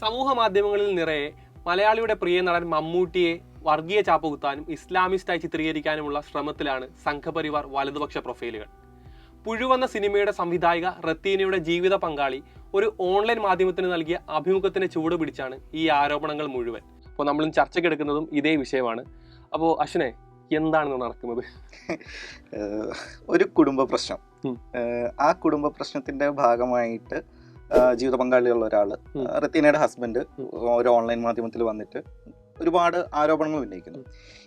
സമൂഹ മാധ്യമങ്ങളിൽ നിറയെ മലയാളിയുടെ പ്രിയ നടൻ മമ്മൂട്ടിയെ വർഗീയ ചാപ്പുകുത്താനും ഇസ്ലാമിസ്റ്റായി ചിത്രീകരിക്കാനുമുള്ള ശ്രമത്തിലാണ് സംഘപരിവാർ വലതുപക്ഷ പ്രൊഫൈലുകൾ. പുഴുവന്ന സിനിമയുടെ സംവിധായിക റത്തീനയുടെ ജീവിത പങ്കാളി ഒരു ഓൺലൈൻ മാധ്യമത്തിന് നൽകിയ അഭിമുഖത്തിന് ചൂട് പിടിച്ചാണ് ഈ ആരോപണങ്ങൾ മുഴുവൻ. അപ്പോൾ നമ്മളും ചർച്ചയ്ക്കെടുക്കുന്നതും ഇതേ വിഷയമാണ്. അപ്പോൾ അശ്വനെ എന്താണ് നടക്കുന്നത്? ഒരു കുടുംബ പ്രശ്നം. ആ കുടുംബ പ്രശ്നത്തിന്റെ ഭാഗമായിട്ട് ജീവിത പങ്കാളിയുള്ള ഒരാൾ. ഉം. റത്തീനയുടെ ഹസ്ബൻഡ് ഒരു ഓൺലൈൻ മാധ്യമത്തിൽ വന്നിട്ട് ഒരുപാട് ആരോപണങ്ങൾ ഉന്നയിക്കുന്നു.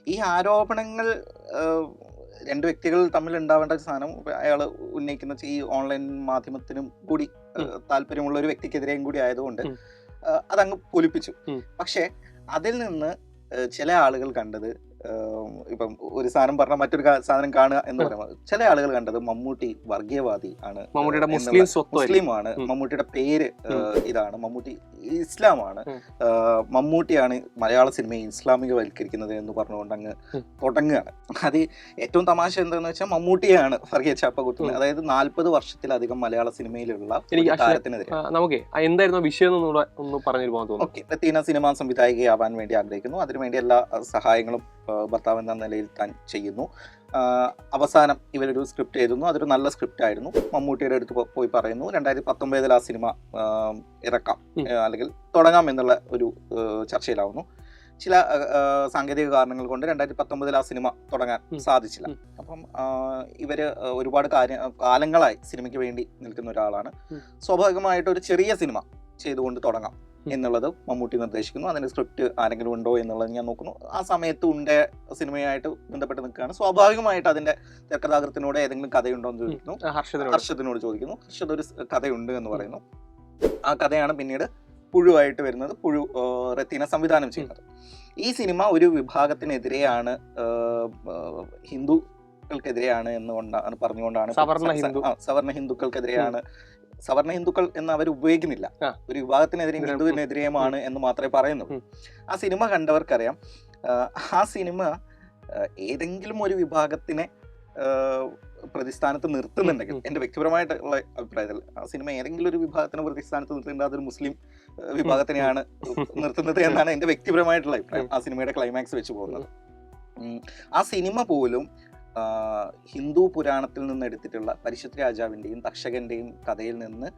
ഈ ആരോപണങ്ങൾ രണ്ട് വ്യക്തികൾ തമ്മിൽ ഉണ്ടാവേണ്ട ഒരു സാധനം അയാൾ ഉന്നയിക്കുന്ന ഈ ഓൺലൈൻ മാധ്യമത്തിനും കൂടി താല്പര്യമുള്ള ഒരു വ്യക്തിക്കെതിരെയും കൂടി ആയതുകൊണ്ട് അതങ്ങ് പൊലിപ്പിച്ചു. പക്ഷേ അതിൽ നിന്ന് ചില ആളുകൾ കണ്ടത് ഇപ്പം ഒരു സാധനം പറഞ്ഞാൽ മറ്റൊരു സാധനം കാണുക എന്ന്. പറയുമ്പോൾ ചില ആളുകൾ കണ്ടത് മമ്മൂട്ടി വർഗീയവാദി ആണ് മമ്മൂട്ടിയുടെ മുസ്ലിം മുസ്ലിമാണ്. മമ്മൂട്ടിയുടെ പേര് ഇതാണ്. മമ്മൂട്ടി ഇസ്ലാമാണ്. മമ്മൂട്ടിയാണ് മലയാള സിനിമയെ ഇസ്ലാമികവൽക്കരിക്കുന്നത് എന്ന് പറഞ്ഞുകൊണ്ട് അങ്ങ് തുടങ്ങുകയാണ്. അത് ഏറ്റവും തമാശ എന്താന്ന് വെച്ചാൽ മമ്മൂട്ടിയാണ് വർഗീയ ചാപ്പ കുത്തുന്നത്. അതായത് നാല്പത് വർഷത്തിലധികം മലയാള സിനിമയിലുള്ള താരത്തിനെതിരെ എന്തായിരുന്നു വിഷയം ഒന്ന് പറഞ്ഞു ഓക്കെ ലത്തീന സിനിമാ സംവിധായികയാവാൻ വേണ്ടി ആഗ്രഹിക്കുന്നു. അതിനുവേണ്ടി എല്ലാ സഹായങ്ങളും ഭർത്താവ് എന്ന നിലയിൽ താൻ ചെയ്യുന്നു. അവസാനം ഇവരൊരു സ്ക്രിപ്റ്റ് എഴുതുന്നു. അതൊരു നല്ല സ്ക്രിപ്റ്റ് ആയിരുന്നു. മമ്മൂട്ടിയുടെ അടുത്ത് പോയി പറയുന്നു രണ്ടായിരത്തി പത്തൊമ്പതിൽ ആ സിനിമ ഇറക്കാം അല്ലെങ്കിൽ തുടങ്ങാം എന്നുള്ള ഒരു ചർച്ചയിലാവുന്നു. ചില സാങ്കേതിക കാരണങ്ങൾ കൊണ്ട് രണ്ടായിരത്തി പത്തൊമ്പതിൽ ആ സിനിമ തുടങ്ങാൻ സാധിച്ചില്ല. അപ്പം ഇവർ ഒരുപാട് കാര്യ കാലങ്ങളായി സിനിമയ്ക്ക് വേണ്ടി നിൽക്കുന്ന ഒരാളാണ്. സ്വാഭാവികമായിട്ട് ഒരു ചെറിയ സിനിമ ചെയ്തുകൊണ്ട് തുടങ്ങാം. എന്നുള്ളത് മമ്മൂട്ടി നിർദ്ദേശിക്കുന്നു. അതിന്റെ സ്ക്രിപ്റ്റ് ആരെങ്കിലും ഉണ്ടോ എന്നുള്ളത് ഞാൻ നോക്കുന്നു. ആ സമയത്ത് ഉണ്ട് സിനിമയായിട്ട് ബന്ധപ്പെട്ട് നിൽക്കുകയാണ്. സ്വാഭാവികമായിട്ട് അതിന്റെ തിരക്കഥാകൃത്തിനോട് ഏതെങ്കിലും കഥയുണ്ടോ എന്ന് ചോദിക്കുന്നു. ഹർഷദിനോട് ചോദിക്കുന്നു. ഹർഷദ് ഒരു കഥയുണ്ട് എന്ന് പറയുന്നു. ആ കഥയാണ് പിന്നീട് പുഴുവായിട്ട് വരുന്നത്. പുഴു റത്തീന സംവിധാനം ചെയ്യുന്നത്. ഈ സിനിമ ഒരു വിഭാഗത്തിനെതിരെയാണ് ഹിന്ദുക്കൾക്കെതിരെയാണ് എന്നുകൊണ്ടാണ് പറഞ്ഞുകൊണ്ടാണ് സവർണ സ- സ- ഹിന്ദു. ആ, സവർണ ഹിന്ദുക്കൾക്കെതിരെയാണ് സവർണ ഹിന്ദുക്കൾ എന്ന് അവർ ഉപയോഗിക്കുന്നില്ല. ഒരു വിഭാഗത്തിനെതിരെ ഇതിനെ- ഹിന്ദുവിനെതിരെയുമാണ് എന്ന് മാത്രമേ പറയുന്നുള്ളൂ ആ സിനിമ കണ്ടവർക്കറിയാം. ആ, സിനിമ ഏതെങ്കിലും ഒരു വിഭാഗത്തിനെ പ്രതിസ്ഥാനത്ത് നിർത്തുന്നുണ്ടെങ്കിൽ എന്റെ എന്റെ വ്യക്തിപരമായിട്ടുള്ള അഭിപ്രായത്തിൽ ആ സിനിമ ഏതെങ്കിലും ഒരു വിഭാഗത്തിന് പ്രതിസ്ഥാനത്ത് നിർത്തുന്നുണ്ട് അതൊരു മുസ്ലിം വിഭാഗത്തിനെയാണ് നിർത്തുന്നത് എന്നാണ് എന്റെ വ്യക്തിപരമായിട്ടുള്ള അഭിപ്രായം. ആ സിനിമയുടെ ക്ലൈമാക്സ് വെച്ച് പോകുന്നത്. ആ സിനിമ പോലും ഹിന്ദു പുരാണത്തിൽ നിന്ന് എടുത്തിട്ടുള്ള പരിശുദ്ധ രാജാവിന്റെയും തക്ഷകന്റെയും കഥയിൽ നിന്ന്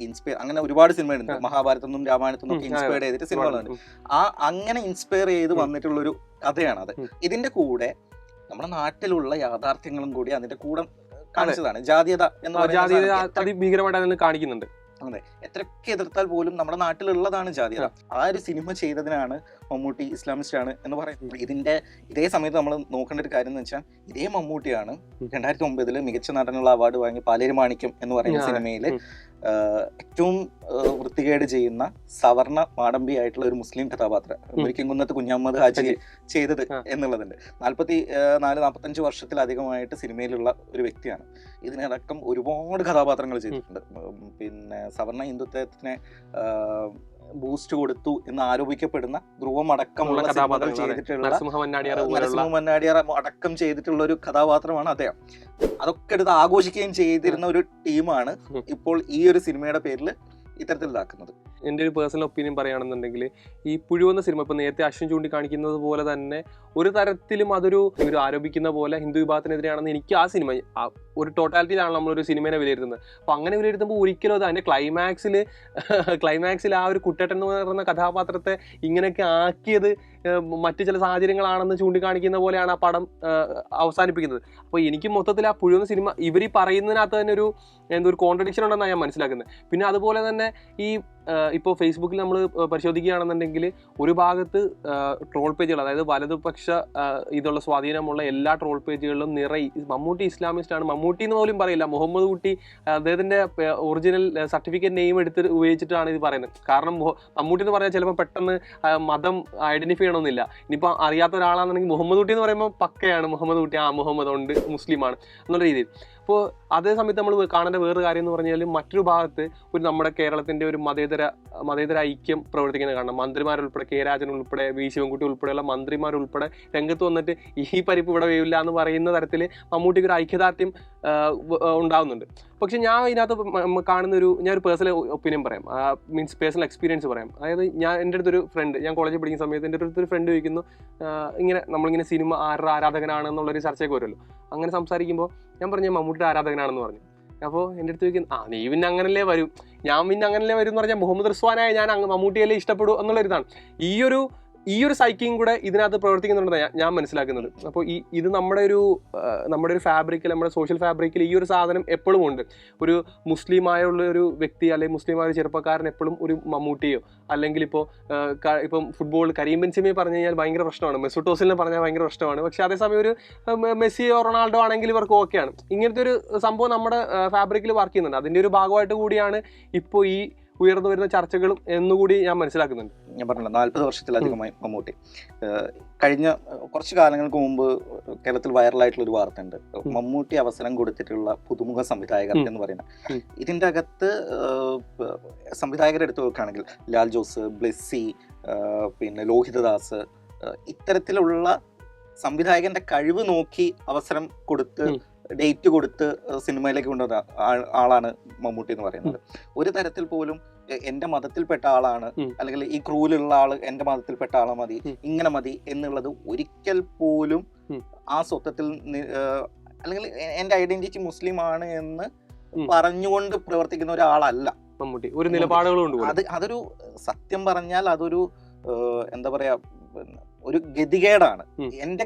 ഇൻസ്പയർ അങ്ങനെ ഒരുപാട് സിനിമകളുണ്ട് ഉണ്ട് മഹാഭാരതത്തിൽ നിന്നും രാമായണത്തിൽ നിന്നും ഇൻസ്പയർഡ് ചെയ്തിട്ട് സിനിമകളുണ്ട് ആ അങ്ങനെ ഇൻസ്പയർ ചെയ്ത് വന്നിട്ടുള്ള ഒരു കഥയാണ് അത്. ഇതിന്റെ കൂടെ നമ്മുടെ നാട്ടിലുള്ള യാഥാർത്ഥ്യങ്ങളും കൂടി അതിന്റെ കൂടെ കാണിച്ചതാണ്. ജാതീയത എന്ന് ആ, പറയുന്ന അതിഭീകരമായിട്ട് എത്രയൊക്കെ എതിർത്താൽ പോലും നമ്മുടെ നാട്ടിലുള്ളതാണ് ജാതി ആ ഒരു സിനിമ ചെയ്തതിനാണ് മമ്മൂട്ടി ഇസ്ലാമിസ്റ്റ് ആണ് എന്ന് പറയുന്നത്. ഇതിന്റെ ഇതേ സമയത്ത് നമ്മൾ നോക്കേണ്ട ഒരു കാര്യം എന്ന് വെച്ചാൽ ഇതേ മമ്മൂട്ടിയാണ്. രണ്ടായിരത്തി ഒമ്പതിൽ മികച്ച നടനുള്ള അവാർഡ് വാങ്ങി പാലേരി മാണിക്യം എന്ന് പറയുന്ന സിനിമയിൽ ഏറ്റവും വൃത്തികേട് ചെയ്യുന്ന സവർണ മാടമ്പി ആയിട്ടുള്ള ഒരു മുസ്ലിം കഥാപാത്രം ഒരിക്കലും മുരിക്കുംകുന്നത്ത് കുഞ്ഞഹമ്മദ് ഹാജി. ചെയ്തത്. എന്നുള്ളതുണ്ട്. നാൽപ്പത്തി നാല് നാൽപ്പത്തഞ്ച് വർഷത്തിലധികമായിട്ട് സിനിമയിലുള്ള ഒരു വ്യക്തിയാണ്. ഇതിനടക്കം ഒരുപാട് കഥാപാത്രങ്ങൾ ചെയ്തിട്ടുണ്ട്. പിന്നെ സവർണ ഹിന്ദുത്വത്തിനെ ബൂസ്റ്റ് കൊടുത്തു എന്ന് ആരോപിക്കപ്പെടുന്ന ധ്രുവം അടക്കമുള്ള ഉള്ള കഥാപാത്രങ്ങൾ, ചെയ്തിട്ടുള്ള നരസിംഹ മന്നാടിയാർ അടക്കം ചെയ്തിട്ടുള്ള ഒരു കഥാപാത്രമാണ് അദ്ദേഹം. അതൊക്കെ എടുത്ത് ആഘോഷിക്കുകയും ചെയ്തിരുന്ന ഒരു ടീമാണ് ഇപ്പോൾ ഈ ഒരു സിനിമയുടെ പേരിൽ ഇത്തരത്തിലാക്കുന്നത് എന്റെ ഒരു പേഴ്സണൽ ഒപ്പീനിയൻ പറയുകയാണെന്നുണ്ടെങ്കിൽ ഈ പുഴുവെന്ന സിനിമ ഇപ്പം നേരത്തെ അശ്വൻ ചൂണ്ടിക്കാണിക്കുന്നത് പോലെ തന്നെ ഒരു തരത്തിലും അതൊരു ഒരു ആരോപിക്കുന്ന പോലെ ഹിന്ദു വിഭാഗത്തിനെതിരെയാണെന്ന് എനിക്ക് ആ സിനിമ ഒരു ടോട്ടാലിറ്റിയിലാണ് നമ്മളൊരു സിനിമേനെ വിലയിരുത്തുന്നത്. അപ്പോൾ അങ്ങനെ വിലയിരുത്തുമ്പോൾ ഒരിക്കലും അത് അതിന്റെ ക്ലൈമാക്സിൽ ക്ലൈമാക്സിൽ ആ ഒരു കുട്ടേട്ടൻ എന്ന് പറയുന്ന കഥാപാത്രത്തെ ഇങ്ങനെയൊക്കെ ആക്കിയത് മറ്റു ചില സാഹചര്യങ്ങളാണെന്ന് ചൂണ്ടിക്കാണിക്കുന്ന പോലെയാണ് ആ പടം അവസാനിപ്പിക്കുന്നത്. അപ്പോൾ എനിക്ക് മൊത്തത്തിൽ ആ പുഴുന്ന സിനിമ ഇവർ ഈ പറയുന്നതിനകത്ത് തന്നെ ഒരു എന്തോ ഒരു കോൺട്രഡിക്ഷൻ ഉണ്ടെന്നാണ് ഞാൻ മനസ്സിലാക്കുന്നത്. പിന്നെ അതുപോലെ തന്നെ ഈ ഇപ്പോൾ ഫേസ്ബുക്കിൽ നമ്മൾ പരിശോധിക്കുകയാണെന്നുണ്ടെങ്കിൽ ഒരു ഭാഗത്ത് ട്രോൾ പേജുകൾ അതായത് വലതുപക്ഷ ഇതുള്ള സ്വാധീനമുള്ള എല്ലാ ട്രോൾ പേജുകളിലും നിറയി മമ്മൂട്ടി ഇസ്ലാമിസ്റ്റ് ആണ്. മമ്മൂട്ടി എന്ന് പോലും പറയില്ല. മുഹമ്മദ് കുട്ടി അദ്ദേഹത്തിന്റെ ഒറിജിനൽ സർട്ടിഫിക്കറ്റ് നെയിം എടുത്ത് ഉപയോഗിച്ചിട്ടാണ് ഇത് പറയുന്നത്. കാരണം മമ്മൂട്ടി എന്ന് പറഞ്ഞാൽ ചിലപ്പോൾ പെട്ടെന്ന് മതം ഐഡന്റിഫൈ ചെയ്യണമെന്നില്ല. ഇനിയിപ്പോൾ അറിയാത്ത ഒരാളാണെന്നുണ്ടെങ്കിൽ മുഹമ്മദ് കുട്ടി എന്ന് പറയുമ്പോൾ പക്കയാണ്. മുഹമ്മദ് കുട്ടി ആ മുഹമ്മദ് ഉണ്ട് മുസ്ലിമാണ്. എന്നുള്ള രീതിയിൽ. അപ്പോൾ അതേ സമയത്ത് നമ്മൾ കാണേണ്ട വേറൊരു കാര്യം എന്ന് പറഞ്ഞാൽ മറ്റൊരു ഭാഗത്ത് ഒരു നമ്മുടെ കേരളത്തിന്റെ ഒരു മതേതര മതേതര ഐക്യം പ്രവർത്തിക്കുന്ന കാണണം. മന്ത്രിമാരുൾപ്പെടെ കെ രാജൻ ഉൾപ്പെടെ വി ശിവൻകുട്ടി ഉൾപ്പെടെയുള്ള മന്ത്രിമാരുൾപ്പെടെ രംഗത്ത് വന്നിട്ട് ഈ പരിപ്പ് ഇവിടെ വേവില്ല എന്ന് പറയുന്ന തരത്തിൽ മമ്മൂട്ടിക്ക് ഒരു ഐക്യദാർഢ്യം ഉണ്ടാകുന്നുണ്ട് പക്ഷെ ഞാൻ ഇതിനകത്ത് കാണുന്ന ഒരു ഞാൻ ഒരു പേഴ്സണൽ ഒപ്പീനിയൻ പറയാം. മീൻസ് പേഴ്സണൽ എക്സ്പീരിയൻസ് പറയാം. അതായത് ഞാൻ എന്റെ അടുത്തൊരു ഫ്രണ്ട് ഞാൻ കോളേജിൽ പഠിക്കുന്ന സമയത്ത് എന്റെ അടുത്തൊരു ഫ്രണ്ട് ചോദിക്കുന്നു ഇങ്ങനെ നമ്മളിങ്ങനെ സിനിമ ആരുടെ ആരാധകനാണെന്നുള്ളൊരു ചർച്ചയൊക്കെ വരുമല്ലോ. അങ്ങനെ സംസാരിക്കുമ്പോൾ ഞാൻ പറഞ്ഞു മമ്മൂട്ടിയുടെ ആരാധകനാണെന്ന് പറഞ്ഞു. അപ്പോൾ എന്റെ അടുത്ത് ചോദിക്കും ആ നീ പിന്നെ അങ്ങനല്ലേ വരും? ഞാൻ പിന്നെ അങ്ങനല്ലേ വരും എന്ന് പറഞ്ഞാൽ മുഹമ്മദ് റിസ്വാനായ ഞാൻ മമ്മൂട്ടിയല്ലേ ഇഷ്ടപ്പെടൂ? എന്നുള്ളൊരിതാണ്. ഈ ഒരു ഈ ഒരു സൈക്കിങ് കൂടെ ഇതിനകത്ത് പ്രവർത്തിക്കുന്നുണ്ടെന്ന് ഞാൻ- മനസ്സിലാക്കുന്നത്. അപ്പോൾ ഈ ഇത് നമ്മുടെ ഒരു നമ്മുടെ ഒരു ഫാബ്രിക്കിൽ നമ്മുടെ സോഷ്യൽ ഫാബ്രിക്കിൽ ഈ ഒരു സാധനം എപ്പോഴും ഉണ്ട്. ഒരു മുസ്ലിമായുള്ള ഒരു വ്യക്തി അല്ലെങ്കിൽ മുസ്ലിമായ ഒരു ചെറുപ്പക്കാരൻ എപ്പോഴും ഒരു മമ്മൂട്ടിയോ അല്ലെങ്കിൽ ഇപ്പോൾ ഇപ്പം ഫുട്ബോൾ കരീം ബെൻസിമയെ പറഞ്ഞു കഴിഞ്ഞാൽ ഭയങ്കര പ്രശ്നമാണ്. മെസ്സൂട്ട് ഓസിലിനെ പറഞ്ഞാൽ ഭയങ്കര പ്രശ്നമാണ്. പക്ഷേ അതേസമയം ഒരു മെസ്സിയോ റൊണാൾഡോ ആണെങ്കിൽ ഇവർക്ക് ഓക്കെയാണ്. ഇങ്ങനത്തെ ഒരു സംഭവം നമ്മുടെ ഫാബ്രിക്കിൽ വർക്ക് ചെയ്യുന്നുണ്ട്. അതിന്റെ ഒരു ഭാഗമായിട്ട് കൂടിയാണ് ഇപ്പോൾ ഈ ഉയർന്നു വരുന്ന ചർച്ചകളും എന്നുകൂടി ഞാൻ മനസ്സിലാക്കുന്നുണ്ട്. ഞാൻ പറഞ്ഞില്ല നാല്പത് വർഷത്തിലധികമായി മമ്മൂട്ടി. കഴിഞ്ഞ കുറച്ച് കാലങ്ങൾക്ക് മുമ്പ് കേരളത്തിൽ വൈറലായിട്ടുള്ള ഒരു വാർത്ത ഉണ്ട് മമ്മൂട്ടി അവസരം കൊടുത്തിട്ടുള്ള പുതുമുഖ സംവിധായകർ എന്ന് പറയുന്നത്. ഇതിന്റെ ഇതിന്റെ അകത്ത് സംവിധായകരെ എടുത്തു നോക്കുകയാണെങ്കിൽ ലാൽ ജോസ് ബ്ലെസ്സി പിന്നെ ലോഹിതദാസ് ഇത്തരത്തിലുള്ള സംവിധായകന്റെ കഴിവ് നോക്കി അവസരം കൊടുത്ത്. ഡേറ്റ് കൊടുത്ത് സിനിമയിലേക്ക് കൊണ്ടുവന്ന ആളാണ് മമ്മൂട്ടി എന്ന് പറയുന്നത്. ഒരു തരത്തിൽ പോലും എന്റെ മതത്തിൽപ്പെട്ട ആളാണ് അല്ലെങ്കിൽ ഈ ക്രൂലുള്ള ആൾ എന്റെ മതത്തിൽപ്പെട്ട ആളെ മതി ഇങ്ങനെ മതി എന്നുള്ളത് ഒരിക്കൽ പോലും ആ സ്വത്വത്തിൽ അല്ലെങ്കിൽ എന്റെ ഐഡന്റിറ്റി മുസ്ലിം ആണ് എന്ന്. പറഞ്ഞുകൊണ്ട് പ്രവർത്തിക്കുന്ന ഒരാളല്ല മമ്മൂട്ടി. ഒരു നിലപാടുകളുണ്ട് അത് അതൊരു സത്യം പറഞ്ഞാൽ അതൊരു എന്താ പറയാ ഒരു ഗതികേടാണ്. എന്റെ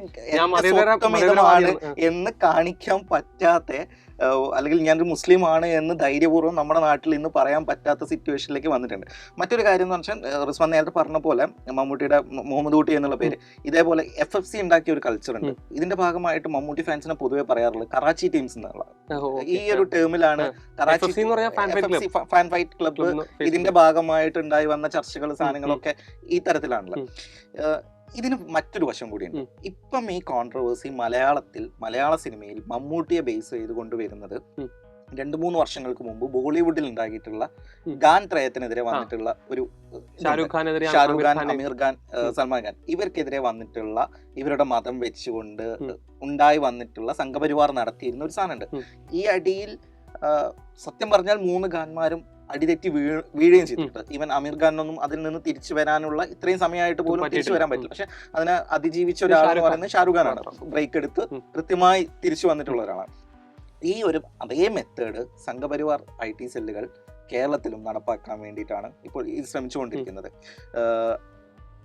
ഇതാണ് എന്ന് കാണിക്കാൻ പറ്റാത്ത അല്ലെങ്കിൽ ഞാനൊരു മുസ്ലിം ആണ് എന്ന് ധൈര്യപൂർവം നമ്മുടെ നാട്ടിൽ ഇന്ന് പറയാൻ പറ്റാത്ത സിറ്റുവേഷനിലേക്ക് വന്നിട്ടുണ്ട്. മറ്റൊരു കാര്യം എന്ന് പറഞ്ഞാൽ റിസ്മാൻ റിസ്വാൻ നേരത്തെ പറഞ്ഞ പോലെ മമ്മൂട്ടിയുടെ മുഹമ്മദ് കുട്ടി എന്നുള്ള പേര് ഇതേപോലെ എഫ് എഫ് സി ഉണ്ടാക്കിയ ഒരു കൾച്ചർ ഉണ്ട്. ഇതിന്റെ ഭാഗമായിട്ട് മമ്മൂട്ടി ഫാൻസിനെ പൊതുവെ പറയാറുള്ളത് കറാച്ചി ടീംസ് എന്നുള്ള ഈ ഒരു ടേമിലാണ് കറാച്ചി. ഫാൻ ഫൈറ്റ് ക്ലബ്ബ് ഇതിന്റെ ഭാഗമായിട്ട് ഉണ്ടായി വന്ന ചർച്ചകൾ സാധനങ്ങളൊക്കെ ഈ തരത്തിലാണല്ലോ ഇതിന് മറ്റൊരു വശം കൂടിയുണ്ട്. ഉണ്ട് ഇപ്പം ഈ കോൺട്രവേഴ്സി മലയാളത്തിൽ മലയാള സിനിമയിൽ മമ്മൂട്ടിയെ ബേസ് ചെയ്ത് കൊണ്ടുവരുന്നത് രണ്ട് മൂന്ന് വർഷങ്ങൾക്ക് മുമ്പ് ബോളിവുഡിൽ ഉണ്ടാക്കിയിട്ടുള്ള ഖാൻ ഗാൻ ത്രയത്തിനെതിരെ വന്നിട്ടുള്ള ഒരു. ഷാരൂഖ് ഖാൻ അമീർ ഖാൻ സൽമാൻ ഖാൻ ഇവർക്കെതിരെ വന്നിട്ടുള്ള ഇവരുടെ മതം വെച്ചുകൊണ്ട് ഉണ്ടായി വന്നിട്ടുള്ള സംഘപരിവാർ നടത്തിയിരുന്ന ഒരു സാധനമുണ്ട്. ഈ അടിയിൽ സത്യം പറഞ്ഞാൽ മൂന്ന് ഖാൻമാരും അടിതെറ്റി വീ വീഴുകയും ചെയ്തിട്ടുണ്ട് ഈവൻ അമീർ ഖാനൊന്നും അതിൽ നിന്ന് തിരിച്ചു വരാനുള്ള ഇത്രയും സമയമായിട്ട് പോലും തിരിച്ചു വരാൻ പറ്റില്ല. പക്ഷെ അതിനെ അതിജീവിച്ച ഒരാൾ എന്ന് പറയുന്നത് ഷാരൂഖ് ഖാനാണ്. ബ്രേക്ക് എടുത്ത് കൃത്യമായി തിരിച്ചു വന്നിട്ടുള്ള ഒരാളാണ്. ഈ ഒരു അതേ മെത്തേഡ് സംഘപരിവാർ ഐ ടി സെല്ലുകൾ കേരളത്തിലും നടപ്പാക്കാൻ വേണ്ടിയിട്ടാണ് ഇപ്പോൾ ഇത് ശ്രമിച്ചുകൊണ്ടിരിക്കുന്നത്.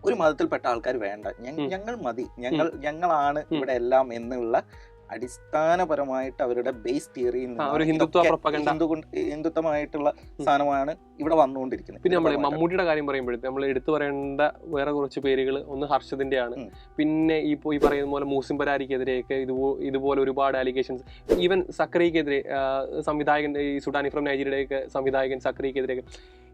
ഒരു മതത്തിൽപ്പെട്ട ആൾക്കാർ വേണ്ട. ഞങ്ങൾ മതി. ഞങ്ങൾ ഞങ്ങളാണ് ഇവിടെ എല്ലാം എന്നുള്ള അടിസ്ഥാനപരമായിട്ട് അവരുടെ ബേസ് തിയറിയിൽ. ഹിന്ദുത്വമായിട്ടുള്ള സാധനമാണ് ഇവിടെ വന്നുകൊണ്ടിരിക്കുന്നത്. പിന്നെ നമ്മൾ മമ്മൂട്ടിയുടെ കാര്യം പറയുമ്പോഴത്തെ നമ്മൾ എടുത്തു പറയേണ്ട വേറെ കുറച്ച് പേരുകൾ ഒന്ന് ഹർഷദിന്റെയാണ്. പിന്നെ ഈ പോയി ഈ പറയുന്ന പോലെ മൂസിം പരാരിക്കെതിരെയൊക്കെ ഇതുപോലെ ഒരുപാട് അലിഗേഷൻസ് ഈവൻ സക്രിയക്കെതിരെ ആ, സംവിധായകൻ ഈ സുഡാനി ഫ്രം നൈജീരിയയുടെയൊക്കെ സംവിധായകൻ സക്രിയക്കെതിരെയൊക്കെ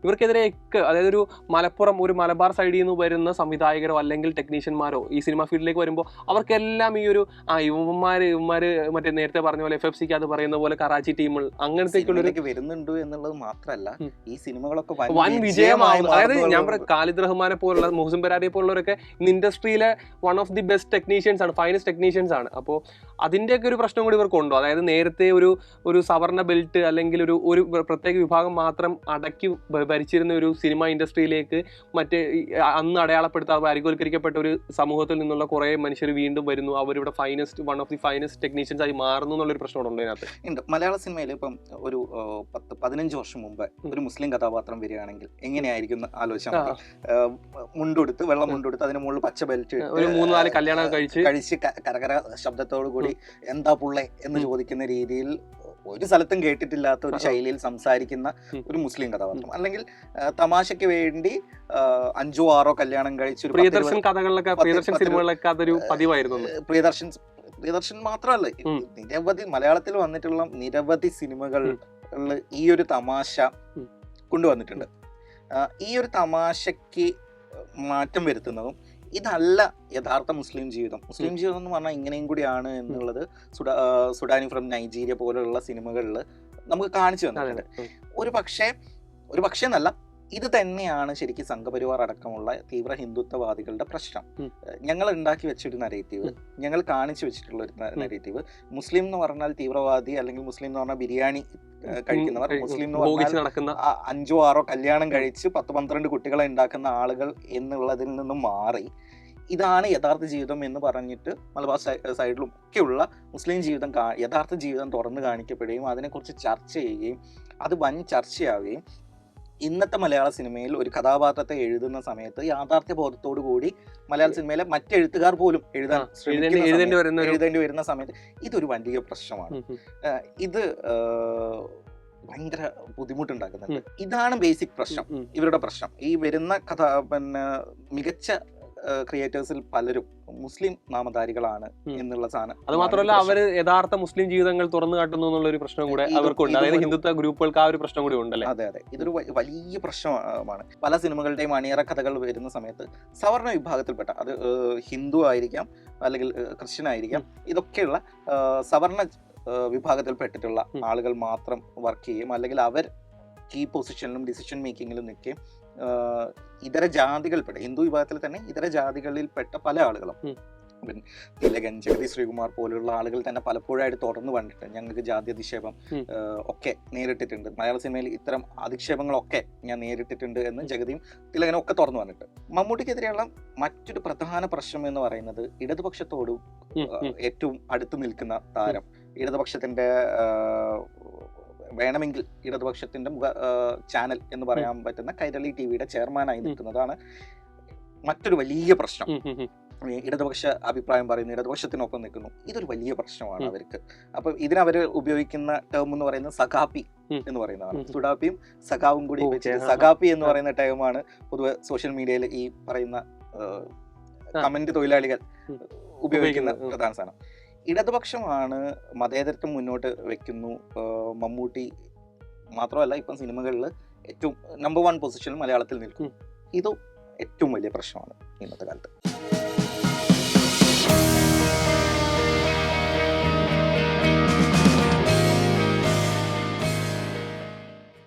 ഇവർക്കെതിരെയൊക്കെ അതായത് ഒരു മലപ്പുറം ഒരു മലബാർ സൈഡിൽ നിന്ന് വരുന്ന സംവിധായകരോ അല്ലെങ്കിൽ ടെക്നീഷ്യന്മാരോ ഈ സിനിമ ഫീൽഡിലേക്ക് വരുമ്പോൾ അവർക്കെല്ലാം ഈ ഒരു ആ യുവന്മാർ യുവന്മാർ മറ്റേ നേരത്തെ പറഞ്ഞ പോലെ എഫ് എഫ് സിക്ക് അത് പറയുന്ന പോലെ കറാച്ചി ടീമുകൾ അങ്ങനത്തെ വരുന്നുണ്ട് എന്നുള്ളത് മാത്രമല്ല ഈ സിനിമകളൊക്കെ വൻ വിജയമാകും അതായത് ഞാൻ ഖാലിദ് റഹ്മാനെ പോലുള്ള മുഹസിൻ ബരാരിയെ പോലുള്ളവരൊക്കെ ഇന്ന് ഇൻഡസ്ട്രിയിലെ one of the best technicians ആണ് ഫൈനസ്റ്റ് ടെക്നീഷ്യൻസ് ആണ്. അപ്പോൾ അതിന്റെയൊക്കെ ഒരു പ്രശ്നം കൂടി ഇവർക്കുണ്ടോ. അതായത് നേരത്തെ ഒരു ഒരു സവർണ ബെൽറ്റ് അല്ലെങ്കിൽ ഒരു ഒരു പ്രത്യേക വിഭാഗം മാത്രം അടക്കി ഭരിച്ചിരുന്ന ഒരു സിനിമ ഇൻഡസ്ട്രിയിലേക്ക് മറ്റ് അന്ന് അടയാളപ്പെടുത്താതെ പരികോൽക്കരിക്കപ്പെട്ട ഒരു സമൂഹത്തിൽ നിന്നുള്ള കുറേ മനുഷ്യർ വീണ്ടും വരുന്നു. അവരിവിടെ finest one of the finest technicians ആയി മാറുന്നു എന്നുള്ളൊരു പ്രശ്നമുണ്ടോ ഇതിനകത്ത്? ഉണ്ട്. മലയാള സിനിമയിൽ ഇപ്പം ഒരു പത്ത് പതിനഞ്ച് വർഷം മുമ്പ് ഒരു മുസ്ലിം കഥാപാത്രം വരികയാണെങ്കിൽ എങ്ങനെയായിരിക്കും ആലോചന ആലോചിച്ചാൽ മുണ്ടുടുത്ത് വെള്ളം മുണ്ടുടുത്ത് അതിന് മുകളിൽ പച്ച ബെൽറ്റ് ഒരു മൂന്ന് നാല് കല്യാണം കഴിച്ച്. കഴിച്ച് കരകര ശബ്ദത്തോടു കൂടി എന്താ പുള്ളേ എന്ന് ചോദിക്കുന്ന രീതിയിൽ ഒരു സ്ഥലത്തും കേട്ടിട്ടില്ലാത്ത ഒരു ശൈലിയിൽ സംസാരിക്കുന്ന ഒരു മുസ്ലിം കഥാപാത്രം. അല്ലെങ്കിൽ തമാശയ്ക്ക് വേണ്ടി അഞ്ചോ ആറോ കല്യാണം കഴിച്ച് പ്രിയദർശൻ കഥകളിലൊക്കെ പ്രിയദർശൻ സിനിമകളിലൊക്കെ അതൊരു പതിവായിരുന്നു പ്രിയദർശൻ പ്രിയദർശൻ മാത്രമല്ല. നിരവധി മലയാളത്തിൽ വന്നിട്ടുള്ള നിരവധി സിനിമകളിൽ ഈ ഒരു തമാശ കൊണ്ടുവന്നിട്ടുണ്ട്. ഈ ഒരു തമാശയ്ക്ക് മാറ്റം വരുത്തുന്നതും ഇതല്ല യഥാർത്ഥ മുസ്ലിം ജീവിതം. മുസ്ലിം ജീവിതം എന്ന് പറഞ്ഞാൽ ഇങ്ങനെയും കൂടിയാണ് എന്നുള്ളത് സുഡാ സുഡാനി ഫ്രം നൈജീരിയ പോലുള്ള സിനിമകളിൽ നമുക്ക് കാണിച്ചു തന്നിട്ടുണ്ട്. ഒരു പക്ഷേ ഒരു പക്ഷേ എന്നല്ല ഇത് തന്നെയാണ് ശരിക്കും സംഘപരിവാർ അടക്കമുള്ള തീവ്ര ഹിന്ദുത്വവാദികളുടെ പ്രശ്നം. ഞങ്ങൾ ഉണ്ടാക്കി വെച്ചൊരു നരേറ്റീവ് ഞങ്ങൾ കാണിച്ചു വെച്ചിട്ടുള്ള ഒരു നരേറ്റീവ് മുസ്ലിം എന്ന് പറഞ്ഞാൽ തീവ്രവാദി അല്ലെങ്കിൽ മുസ്ലിം എന്ന് പറഞ്ഞാൽ ബിരിയാണി കഴിക്കുന്നവർ കഴി- മുസ്ലിം എന്ന് പറഞ്ഞാൽ അഞ്ചോ ആറോ കല്യാണം കഴിച്ച് പത്ത് പന്ത്രണ്ട് കുട്ടികളെ ഉണ്ടാക്കുന്ന ആളുകൾ എന്നുള്ളതിൽ നിന്നും മാറി. ഇതാണ് യഥാർത്ഥ ജീവിതം എന്ന് പറഞ്ഞിട്ട് മലബാർ സൈഡിലും ഒക്കെയുള്ള മുസ്ലിം ജീവിതം യഥാർത്ഥ ജീവിതം തുറന്നു കാണിക്കപ്പെടുകയും അതിനെക്കുറിച്ച് ചർച്ച ചെയ്യുകയും അത് വൻ ചർച്ചയാവുകയും ഇന്നത്തെ മലയാള സിനിമയിൽ ഒരു കഥാപാത്രത്തെ എഴുതുന്ന സമയത്ത് യാഥാർത്ഥ്യ ബോധത്തോടു കൂടി മലയാള സിനിമയിലെ മറ്റെഴുത്തുകാർ പോലും എഴുതാൻ എഴുതേണ്ടി വരുന്ന സമയത്ത് ഇതൊരു വലിയ പ്രശ്നമാണ്. ഇത് ഭയങ്കര ബുദ്ധിമുട്ടുണ്ടാക്കുന്നുണ്ട്. ഇതാണ് ബേസിക് പ്രശ്നം. ഇവരുടെ പ്രശ്നം. ഈ വരുന്ന കഥ പിന്നെ മികച്ച ക്രിയേറ്റേഴ്സിൽ പലരും മുസ്ലിം നാമധാരികളാണ്. എന്നുള്ള സാധനം അത് മാത്രമല്ല അവർ യഥാർത്ഥ മുസ്ലിം ജീവിതങ്ങൾ തുറന്നു കാട്ടുന്നു എന്നുള്ള ഒരു പ്രശ്നം കൂടെ അവർക്കുണ്ട്. അതായത് ഹിന്ദുത്വ ഗ്രൂപ്പുകൾക്ക് ആ ഒരു പ്രശ്നം കൂടി ഉണ്ടല്ലേ? അതെ അതെ. ഇതൊരു വലിയ പ്രശ്നമാണ്. പല സിനിമകളുടെയും അണിയറ കഥകൾ വരുന്ന സമയത്ത് സവർണ വിഭാഗത്തിൽപ്പെട്ട അത് ഹിന്ദു ആയിരിക്കാം അല്ലെങ്കിൽ ക്രിസ്ത്യൻ ആയിരിക്കാം ഇതൊക്കെയുള്ള സവർണ വിഭാഗത്തിൽപ്പെട്ടിട്ടുള്ള ആളുകൾ മാത്രം വർക്ക് ചെയ്യും. അല്ലെങ്കിൽ അവർ കീ പൊസിഷനിലും ഡിസിഷൻ മേക്കിങ്ങിലും നിൽക്കുകയും ഇതര ജാതികൾപ്പെട്ട ഹിന്ദു വിഭാഗത്തിൽ തന്നെ ഇതര ജാതികളിൽപ്പെട്ട പല ആളുകളും. തിലകൻ ജഗതി ശ്രീകുമാർ പോലുള്ള ആളുകൾ തന്നെ പലപ്പോഴായിട്ട് തുടർന്ന് കണ്ടിട്ട് ഞങ്ങൾക്ക് ജാതി അധിക്ഷേപം ഒക്കെ നേരിട്ടിട്ടുണ്ട്. മലയാള സിനിമയിൽ ഇത്തരം അധിക്ഷേപങ്ങളൊക്കെ ഞാൻ നേരിട്ടിട്ടുണ്ട് എന്ന് ജഗതിയും തിലകനും ഒക്കെ തുറന്നു വന്നിട്ട്. മമ്മൂട്ടിക്കെതിരെയുള്ള മറ്റൊരു പ്രധാന പ്രശ്നം എന്ന് പറയുന്നത് ഇടതുപക്ഷത്തോടും ഏറ്റവും അടുത്ത് നിൽക്കുന്ന താരം ഇടതുപക്ഷത്തിന്റെ വേണമെങ്കിൽ ഇടതുപക്ഷത്തിന്റെ മുഖ ചാനൽ എന്ന് പറയാൻ പറ്റുന്ന കൈരളി ടി വിയുടെ ചെയർമാനായി നിൽക്കുന്നതാണ് മറ്റൊരു വലിയ പ്രശ്നം. ഇടതുപക്ഷ അഭിപ്രായം പറയുന്നു ഇടതുപക്ഷത്തിനൊപ്പം നിൽക്കുന്നു. ഇതൊരു വലിയ പ്രശ്നമാണ്. അവർക്ക്. അപ്പൊ ഇതിനവർ ഉപയോഗിക്കുന്ന ടേം എന്ന് പറയുന്നത് സഖാപ്പി എന്ന് പറയുന്നതാണ്. സുഡാപ്പിയും സഖാവും കൂടി സഖാപ്പി എന്ന് പറയുന്ന ടേമാണ് പൊതുവെ സോഷ്യൽ മീഡിയയിൽ ഈ പറയുന്ന കമന്റ് തൊഴിലാളികൾ ഉപയോഗിക്കുന്ന പ്രധാന സാധനം. ഇടതുപക്ഷമാണ് മതേതരത്വം മുന്നോട്ട് വെക്കുന്നു. മമ്മൂട്ടി മാത്രമല്ല ഇപ്പം സിനിമകളിൽ ഏറ്റവും നമ്പർ വൺ പൊസിഷനിൽ മലയാളത്തിൽ നിൽക്കും. ഇത് ഏറ്റവും വലിയ പ്രശ്നമാണ് ഇന്നത്തെ കാലത്ത്.